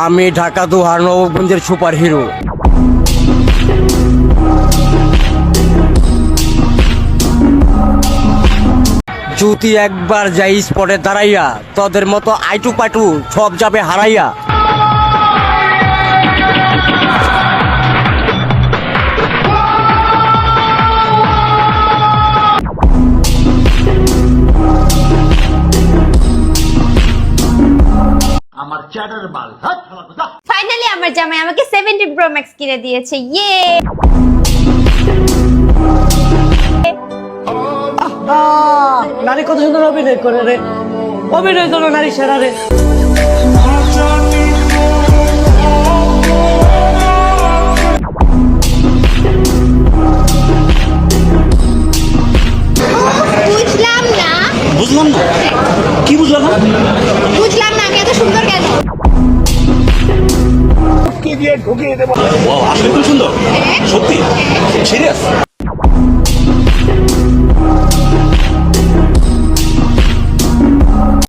আমি ঢাকা দুহার নবগঞ্জের super hero. যদি একবার যাই স্পটে দাঁড়াইয়া, তোদের মতো আইটু পাটু সব যাবে হারাইয়া। ফাইনালি আমার জামাই আমাকে সেভেন্টিন প্রো ম্যাক্স কিনে দিয়েছে। ইয়ে নারী কত সুন্দর অভিনয় করে রে। অভিনয় করো নারী সেরা রে। বুঝলাম না। কি বুঝলাম না? বুঝলাম ও আসলে খুব সুন্দর সত্যি সিরিয়াস